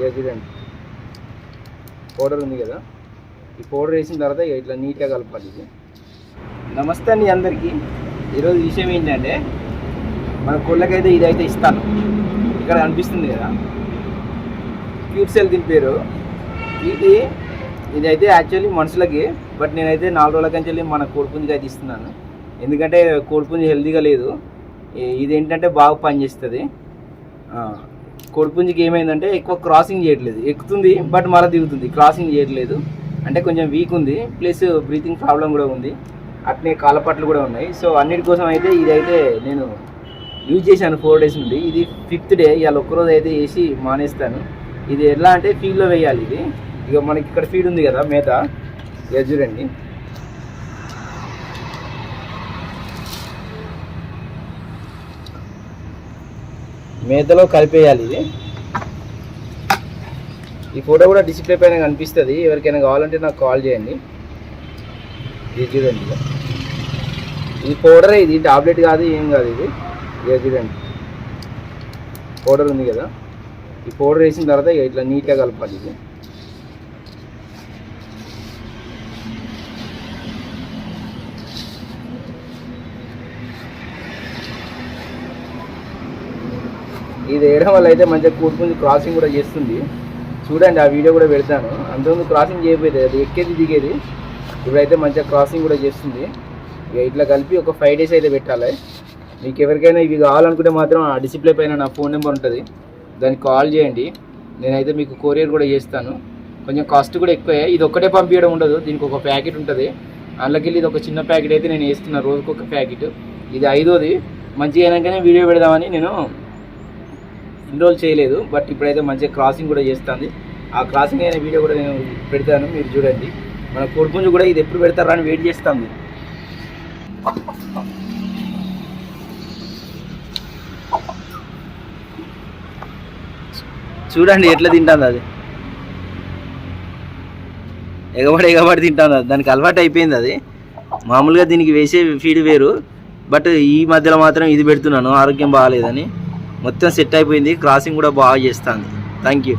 ఇక చూడండి పౌడర్ ఉంది కదా? ఈ పౌడర్ వేసిన తర్వాత ఇట్లా నీట్గా కలపాలి ఇది. నమస్తే అండి అందరికీ. ఈరోజు విషయం ఏంటంటే మన కోళ్ళకైతే ఇదైతే ఇస్తాను. ఇక్కడ అనిపిస్తుంది కదా? క్యూట్ సెల్ దీని పేరు. ఇది ఇదైతే యాక్చువల్లీ మనుషులకి బట్ నేనైతే నాలుగు రోజుల కంచెల్లి మన కోడిపుంజికి అయితే ఇస్తున్నాను. ఎందుకంటే కోడిపుంజి హెల్తీగా లేదు. ఇది ఏంటంటే బాగా పనిచేస్తుంది. కొడుపుంజికి ఏమైందంటే ఎక్కువ క్రాసింగ్ చేయట్లేదు. ఎక్కుతుంది బట్ మళ్ళీ దిగుతుంది. క్రాసింగ్ చేయట్లేదు. అంటే కొంచెం వీక్ ఉంది. ప్లస్ బ్రీతింగ్ ప్రాబ్లం కూడా ఉంది. అట్నే కాలపట్లు కూడా ఉన్నాయి. సో అన్నిటి కోసం అయితే ఇదైతే నేను యూజ్ చేశాను ఫోర్ డేస్ నుండి. ఇది ఫిఫ్త్ డే ఇవాళ ఒక్కరోజు అయితే వేసి మానేస్తాను. ఇది ఎలా అంటే ఫీల్డ్లో వేయాలి ఇది. ఇక మనకి ఇక్కడ ఫీడ్ ఉంది కదా మేత. ఇక చూడండి. మేతలో కలిపేయాలి ఇది. ఈ ఫోటో కూడా డిస్ప్లే పైన కనిపిస్తుంది. ఎవరికైనా కావాలంటే నాకు కాల్ చేయండి. ఇది చూడండి ఇది పౌడరే ఇది. టాబ్లెట్ కాదు ఏం కాదు ఇది. ఇక చూడండి. పౌడర్ ఉంది కదా. ఈ పౌడర్ వేసిన తర్వాత ఇక ఇట్లా నీట్గా కలపాలి ఇది. ఇది వేయడం వల్ల అయితే మంచిగా కూర్చుని క్రాసింగ్ కూడా చేస్తుంది. చూడండి ఆ వీడియో కూడా పెడతాను. అంతకుముందు క్రాసింగ్ చేయబోయేది అది ఎక్కేది దిగేది. ఇప్పుడైతే మంచిగా క్రాసింగ్ కూడా చేస్తుంది. ఇక ఇట్లా కలిపి ఒక ఫైవ్ డేస్ అయితే పెట్టాలి. మీకు ఎవరికైనా ఇవి కావాలనుకుంటే మాత్రం ఆ డిసిప్లే పైన నా ఫోన్ నెంబర్ ఉంటుంది. దానికి కాల్ చేయండి. నేనైతే మీకు కొరియర్ కూడా చేస్తాను. కొంచెం కాస్ట్ కూడా ఎక్కువే. ఇది ఒక్కటే పంపించడం ఉండదు. దీనికి ఒక ప్యాకెట్ ఉంటుంది. అందులోకెళ్ళి ఇది ఒక చిన్న ప్యాకెట్ అయితే నేను వేస్తున్నాను రోజుకొక ప్యాకెట్. ఇది ఐదోది. మంచిగా అయినాకనే వీడియో పెడదామని నేను ఇన్రోల్ చేయలేదు బట్ ఇప్పుడైతే మంచిగా క్రాసింగ్ కూడా చేస్తుంది. ఆ క్రాసింగ్ అయిన వీడియో కూడా నేను పెడతాను మీరు చూడండి. మన కొడుకుంజు కూడా ఇది ఎప్పుడు పెడతారా అని వెయిట్ చేస్తుంది. చూడండి ఎట్లా తింటుంది అది. ఎగబడి ఎగబడి తింటుంది అది. దానికి అలవాటు అయిపోయింది అది. మామూలుగా దీనికి వేసే ఫీడ్ వేరు బట్ ఈ మధ్యలో మాత్రం ఇది పెడుతున్నాను ఆరోగ్యం బాగాలేదని. మొత్తం సెట్ అయిపోయింది. క్రాసింగ్ కూడా బాగా చేస్తుంది. Thank you